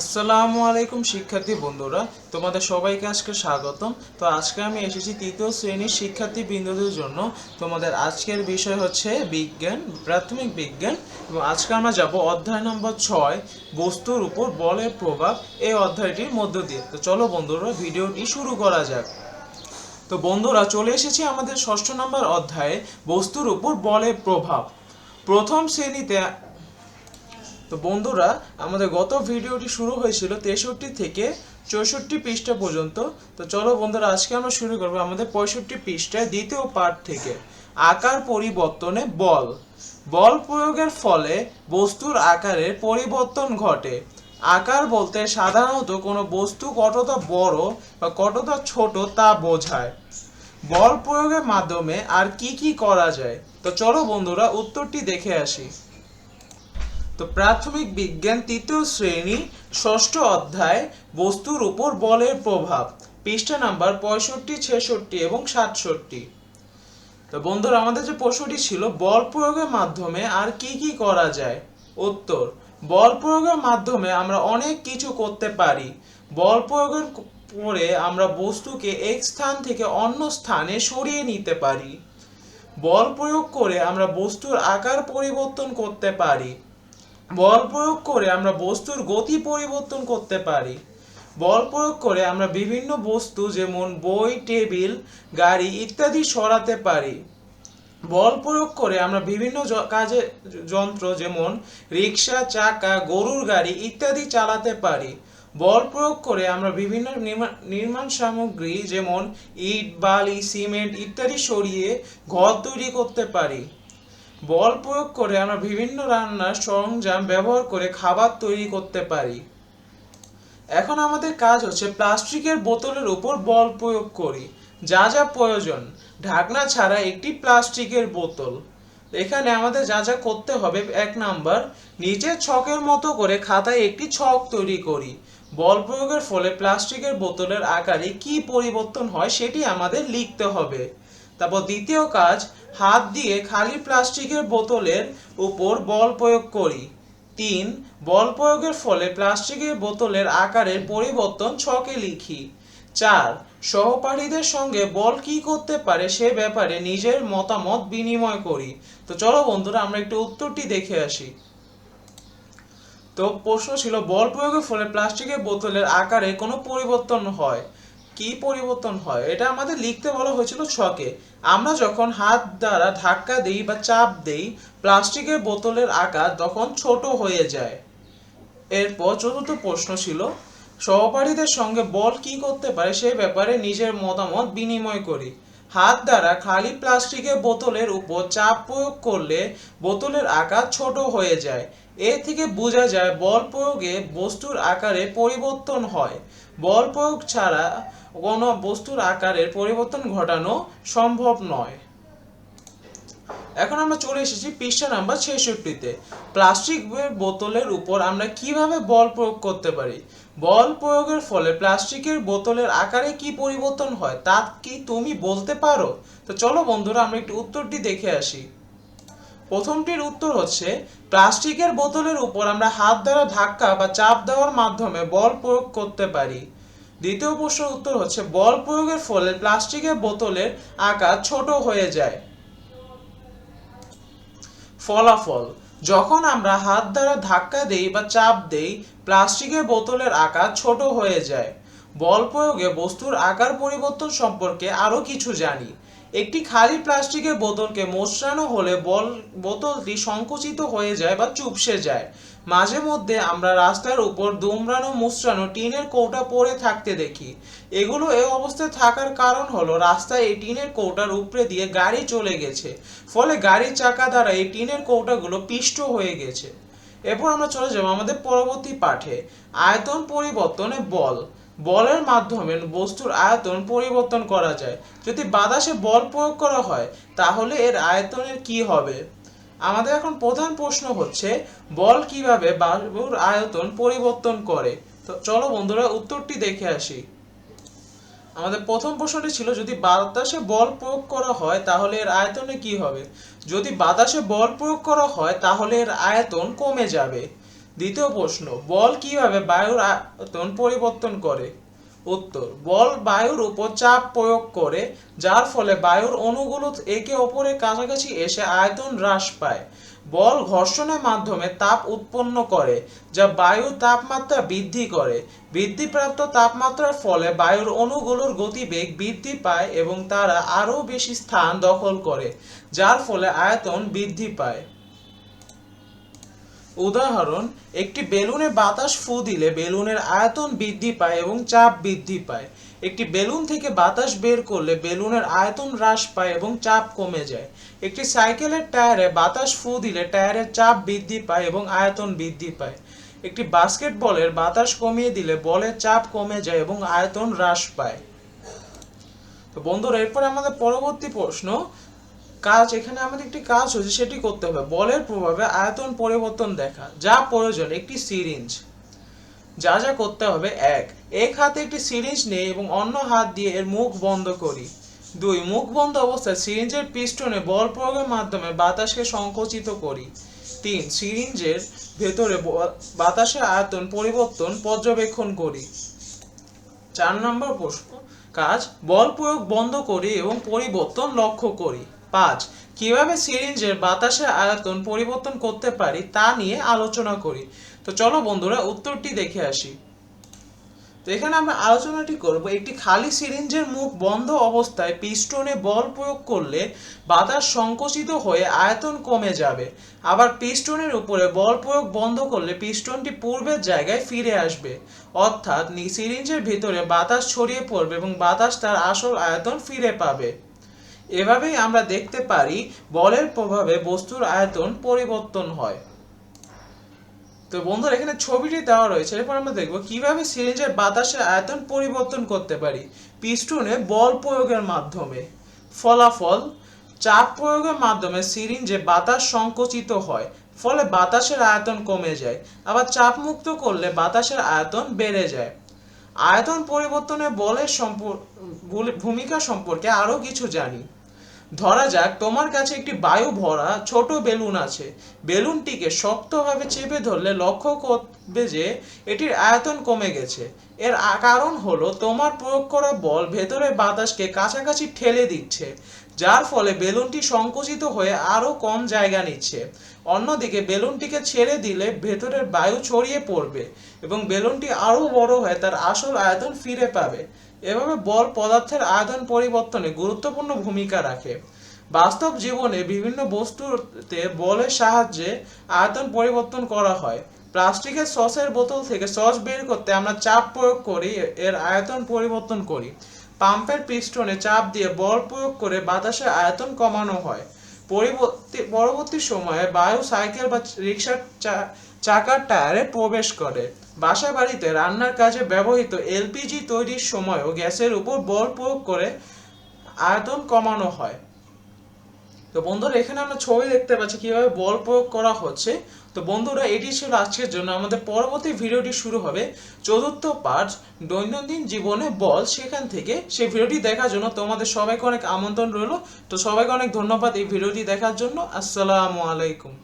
আসসালামু আলাইকুম, শিক্ষার্থী বন্ধুরা। তোমাদের সবাইকে আজকে স্বাগতম। তো আজকে আমি এসেছি তৃতীয় শ্রেণির শিক্ষার্থী বিন্দুদের জন্য। তোমাদের আজকের বিষয় হচ্ছে বিজ্ঞান, প্রাথমিক বিজ্ঞান। এবং আজকে আমরা যাব অধ্যায় নম্বর ছয়, বস্তুর উপর বলের প্রভাব। এই অধ্যায়টির মধ্য দিয়ে। তো চলো বন্ধুরা, ভিডিওটি শুরু করা যাক। তো বন্ধুরা, চলে এসেছি আমাদের ষষ্ঠ নম্বর অধ্যায়ে, বস্তুর উপর বলের প্রভাব। প্রথম শ্রেণীতে তো বন্ধুরা, আমাদের গত ভিডিওটি শুরু হয়েছিল তেষট্টি থেকে চৌষট্টি পৃষ্ঠা পর্যন্ত। তো চলো বন্ধুরা, আজকে আমরা শুরু করব আমাদের পঁয়ষট্টি পৃষ্ঠায় দ্বিতীয় পার্ট থেকে। আকার পরিবর্তনে বল। বল প্রয়োগের ফলে বস্তুর আকারের পরিবর্তন ঘটে। আকার বলতে সাধারণত কোনো বস্তু কতটা বড় বা কতটা ছোট তা বোঝায়। বল প্রয়োগের মাধ্যমে আর কি কি করা যায়? তো চলো বন্ধুরা, উত্তরটি দেখে আসি। তো প্রাথমিক বিজ্ঞান তৃতীয় শ্রেণি, ষষ্ঠ অধ্যায়, বস্তুর উপর বলের প্রভাব। পৃষ্ঠা নাম্বার পঁয়ষট্টি, ছেষট্টি এবং সাতষট্টি। তো বন্ধুরা, আমাদের যে প্রশ্নটি ছিল, বল প্রয়োগের মাধ্যমে আর কি কি করা যায়? উত্তর, বল প্রয়োগের মাধ্যমে আমরা অনেক কিছু করতে পারি। বল প্রয়োগের পরে আমরা বস্তুকে এক স্থান থেকে অন্য স্থানে সরিয়ে নিতে পারি। বল প্রয়োগ করে আমরা বস্তুর আকার পরিবর্তন করতে পারি। বল প্রয়োগ করে আমরা বস্তুর গতি পরিবর্তন করতে পারি। বল প্রয়োগ করে আমরা বিভিন্ন বস্তু যেমন বই, টেবিল, গাড়ি ইত্যাদি সরাতে পারি। বল প্রয়োগ করে আমরা বিভিন্ন কাজে, যন্ত্র যেমন রিক্সা, চাকা, গরুর গাড়ি ইত্যাদি চালাতে পারি। বল প্রয়োগ করে আমরা বিভিন্ন নির্মা- নির্মাণ সামগ্রী যেমন ইট, বালি, সিমেন্ট ইত্যাদি সরিয়ে ঘর তৈরি করতে পারি। বল প্রয়োগ করে আমরা বিভিন্ন রান্নার সরঞ্জাম ব্যবহার করে খাবার তৈরি করতে পারি। এখন আমাদের কাজ হচ্ছে প্লাস্টিকের বোতলের উপর বল প্রয়োগ করি। যা যা প্রয়োজন। ঢাকনা ছাড়া একটি প্লাস্টিকের বোতল। এখানে আমাদের যা যা করতে হবে, এক নাম্বার নিচের ছকের মতো করে খাতায় একটি ছক তৈরি করি। বল প্রয়োগের ফলে প্লাস্টিকের বোতলের আকারে কি পরিবর্তন হয় সেটি আমাদের লিখতে হবে। তারপর দ্বিতীয় কাজ হাত দিয়ে খালি প্লাস্টিকের বোতলের উপর বল প্রয়োগ করি। তিন, বল প্রয়োগের ফলে প্লাস্টিকের বোতলের আকারের পরিবর্তন ছকে লিখি। চার, সহপাঠীদের সঙ্গে বল কি করতে পারে সে ব্যাপারে নিজের মতামত বিনিময় করি। তো চলো বন্ধুরা, আমরা একটু উত্তরটি দেখে আসি। তো প্রশ্ন ছিল, বল প্রয়োগের ফলে প্লাস্টিকের বোতলের আকারে কোনো পরিবর্তন হয়? কি পরিবর্তন হয়? এটা আমাদের লিখতে বলা হয়েছিল ছকে। আমরা যখন হাত দ্বারা ধাক্কা দেই বা চাপ দেই, প্লাস্টিকের বোতলের আকার তখন ছোট হয়ে যায়। এরপর চতুর্থ প্রশ্ন ছিল, সহপাঠীদের সঙ্গে বল কি করতে পারে সে ব্যাপারে নিজের মতামত বিনিময় করি। হাত দ্বারা খালি প্লাস্টিকের বোতলের উপর চাপ প্রয়োগ করলে বোতলের আকার ছোট হয়ে যায়। এ থেকে বোঝা যায় বল প্রয়োগে বস্তুর আকারে পরিবর্তন হয়। বল প্রয়োগ ছাড়া কোনো বস্তুর আকারের পরিবর্তন ঘটানো সম্ভব নয়। এখন আমরা চলে এসেছি পৃষ্ঠা নাম্বার ছেষট্টিতে। প্লাস্টিকের বোতলের উপর আমরা কীভাবে বল প্রয়োগ করতে পারি? বল প্রয়োগের ফলে প্লাস্টিকের বোতলের আকারে কি পরিবর্তন হয়, তা কি তুমি বলতে পারো? তো চলো বন্ধুরা, আমরা একটু উত্তরটি দেখে আসি। প্রথমটির উত্তর হচ্ছে, প্লাস্টিকের বোতলের উপর আমরা হাত দ্বারা ধাক্কা বা চাপ দেওয়ার মাধ্যমে বল প্রয়োগ করতে পারি। দ্বিতীয় প্রশ্নের উত্তর হচ্ছে, বল প্রয়োগের ফলে প্লাস্টিকের বোতলের আকার ছোট হয়ে যায়। ফলাফল, যখন আমরা হাত দ্বারা ধাক্কা দেই বা চাপ দেই, প্লাস্টিকের বোতলের আকার ছোট হয়ে যায়। বল প্রয়োগে বস্তুর আকার পরিবর্তন সম্পর্কে আরও কিছু জানি। একটি খালি প্লাস্টিকের বোতলকে মোচড়ানো হলে বল, বোতলটি সংকুচিত হয়ে যায় বা চুপসে যায়। মাঝে মধ্যে আমরা রাস্তার উপর দুমড়ানো, মুচড়ানো টিনের কৌটা পড়ে থাকতে দেখি। এগুলো এ অবস্থায় থাকার কারণ হলো রাস্তায় এই টিনের কৌটার উপরে দিয়ে গাড়ি চলে গেছে। ফলে গাড়ির চাকা দ্বারা এই টিনের কৌটাগুলো পিষ্ট হয়ে গেছে। এরপর আমরা চলে যাব আমাদের পরবর্তী পাঠে। আয়তন পরিবর্তনে বল। বলের মাধ্যমে বস্তুর আয়তন পরিবর্তন করা যায়। যদি বাতাসে বল প্রয়োগ করা হয়, তাহলে এর আয়তনের কি হবে? আমাদের এখন প্রধান প্রশ্ন হচ্ছে, বল কীভাবে বায়ুর আয়তন পরিবর্তন করে? তো চলো বন্ধুরা, উত্তরটি দেখে আসি। আমাদের প্রথম প্রশ্নটি ছিল, যদি বাতাসে বল প্রয়োগ করা হয়, তাহলে এর আয়তনে কি হবে? যদি বাতাসে বল প্রয়োগ করা হয়, তাহলে এর আয়তন কমে যাবে। দ্বিতীয় প্রশ্ন, বল কীভাবে বায়ুর আয়তন পরিবর্তন করে? উত্তর, বল বায়ুর উপর চাপ প্রয়োগ করে, যার ফলে বায়ুর অণুগুলো একে অপরের কাছাকাছি এসে আয়তন হ্রাস পায়। বল ঘর্ষণের মাধ্যমে তাপ উৎপন্ন করে, যা বায়ুর তাপমাত্রা বৃদ্ধি করে। বৃদ্ধিপ্রাপ্ত তাপমাত্রার ফলে বায়ুর অণুগুলোর গতিবেগ বৃদ্ধি পায় এবং তারা আরও বেশি স্থান দখল করে, যার ফলে আয়তন বৃদ্ধি পায়। উদাহরণ, একটি বেলুনে বাতাস ফু দিলে বেলুনের আয়তন বৃদ্ধি পায় এবং চাপ বৃদ্ধি পায়। একটি বেলুন থেকে বাতাস বের করলে বেলুনের আয়তন হ্রাস পায় এবং চাপ কমে যায়। একটি সাইকেলের টায়ারে বাতাস ফু দিলে টায়ারের চাপ বৃদ্ধি পায় এবং আয়তন বৃদ্ধি পায়। একটি বাস্কেটবলের বাতাস কমিয়ে দিলে বলের চাপ কমে যায় এবং আয়তন হ্রাস পায়। তো বন্ধুরা, এরপর আমাদের পরবর্তী প্রশ্ন কাজ, এখানে আমাদের একটি কাজ হচ্ছে সেটি করতে হবে। বলের প্রভাবে আয়তন পরিবর্তন দেখা, যা প্রয়োজন একটি সিরিঞ্জ। যা যা করতে হবে, এক এক হাতে একটি সিরিঞ্জ নেই এবং অন্য হাত দিয়ে এর মুখ বন্ধ করি। দুই, মুখ বন্ধ অবস্থায় সিরিঞ্জের পিস্টনে বল প্রয়োগের মাধ্যমে বাতাসকে সংকুচিত করি। তিন, সিরিঞ্জের ভেতরে বাতাসের আয়তন পরিবর্তন পর্যবেক্ষণ করি। চার নম্বর প্রশ্ন, কাজ, বল প্রয়োগ বন্ধ করি এবং পরিবর্তন লক্ষ্য করি। পাঁচ, কীভাবে সিরিঞ্জের বাতাসের আয়তন পরিবর্তন করতে পারি তা নিয়ে আলোচনা করি। তো চলো বন্ধুরা, উত্তরটি দেখে আসি। তো এখানে আমরা আলোচনাটি করব, একটি খালি সিরিঞ্জের মুখ বন্ধ অবস্থায় পিস্টনে বল প্রয়োগ করলে বাতাস সংকুচিত হয়ে আয়তন কমে যাবে। আবার পিস্টনের উপরে বল প্রয়োগ বন্ধ করলে পিস্টনটি পূর্বের জায়গায় ফিরে আসবে। অর্থাৎ সিরিঞ্জের ভিতরে বাতাস ছড়িয়ে পড়বে এবং বাতাস তার আসল আয়তন ফিরে পাবে। এভাবেই আমরা দেখতে পারি বলের প্রভাবে বস্তুর আয়তন পরিবর্তন হয়। তো বন্ধুরা, এখানে ছবিটি দেওয়া রয়েছে। এরপর আমরা দেখব কীভাবে সিরিঞ্জের বাতাসের আয়তন পরিবর্তন করতে পারি। পিস্টনে বল প্রয়োগের মাধ্যমে। ফলাফল, চাপ প্রয়োগের মাধ্যমে সিরিঞ্জে বাতাস সংকুচিত হয়, ফলে বাতাসের আয়তন কমে যায়। আবার চাপ মুক্ত করলে বাতাসের আয়তন বেড়ে যায়। আয়তন পরিবর্তনে বলের সম্পর ভূ- ভূমিকা সম্পর্কে আরও কিছু জানি। ধরা যাক, তোমার কাছে একটি বায়ু ভরা ছোট বেলুন আছে। বেলুনটিকে শক্তভাবে চেপে ধরলে লক্ষ্য করবে যে এটির আয়তন কমে গেছে। এর কারণ হলো তোমার প্রয়োগ করা বল ভেতরে বাতাসকে কাছাকাছি ঠেলে দিচ্ছে, যার ফলে বেলুনটি সংকুচিত হয়ে আরও কম জায়গা নিচ্ছে। অন্যদিকে, বেলুনটিকে ছেড়ে দিলে ভেতরের বায়ু ছড়িয়ে পড়বে এবং বেলুনটি আরও বড় হয়ে তার আসল আয়তন ফিরে পাবে। এভাবে বল পদার্থের আয়তন পরিবর্তনে গুরুত্বপূর্ণ ভূমিকা রাখে। বাস্তব জীবনে বিভিন্ন বস্তুতে বলের সাহায্যে আয়তন পরিবর্তন করা হয়। প্লাস্টিকের সসের বোতল থেকে সস বের করতে আমরা চাপ প্রয়োগ করি, এর আয়তন পরিবর্তন করি। পাম্পের পিস্টনে চাপ দিয়ে বল প্রয়োগ করে বাতাসের আয়তন কমানো হয়। পরিবর্তী সময়ে বায়ু সাইকেল বা রিক্সার চাকার টায়ারে প্রবেশ করে। বাসা বাড়িতে রান্নার কাজে ব্যবহৃত এলপিজি তৈরির সময়ও গ্যাসের উপর বল প্রয়োগ করে আয়তন কমানো হয়। তো বন্ধুরা, এখানে আমরা ছবি দেখতে পাচ্ছি কীভাবে বল প্রয়োগ করা হচ্ছে। তো বন্ধুরা, এটি ছিল আজকের জন্য। আমাদের পরবর্তী ভিডিওটি শুরু হবে চতুর্থ পার্ট দৈনন্দিন জীবনে বল। সেখান থেকে সেই ভিডিওটি দেখার জন্য তোমাদের সবাইকে অনেক আমন্ত্রণ রইল। তো সবাইকে অনেক ধন্যবাদ এই ভিডিওটি দেখার জন্য। আসসালামু আলাইকুম।